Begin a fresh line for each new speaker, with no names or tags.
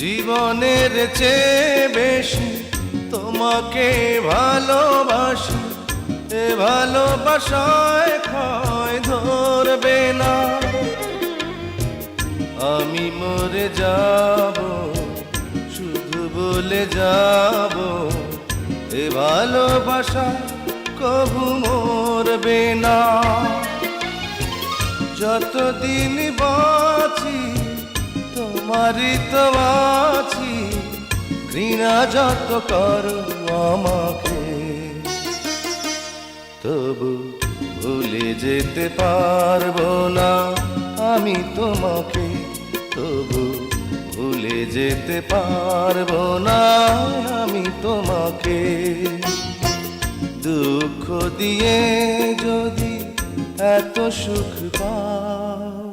জীবনের চেয়ে বেশি তোমাকে ভালোবাসি। এ ভালোবাসায় ক্ষয় ধরবে না। আমি মরে যাব, শুধু বলে যাব, এ ভালোবাসা কবু মরবে না। যতদিন বাঁচি তোমারই ঘৃণা যত করো আমাকে। তবু ভুলে যেতে পারব না আমি তোমাকে। তবু ভুলে যেতে পারব না আমি তোমাকে। দুঃখ দিয়ে যদি এত সুখ পাও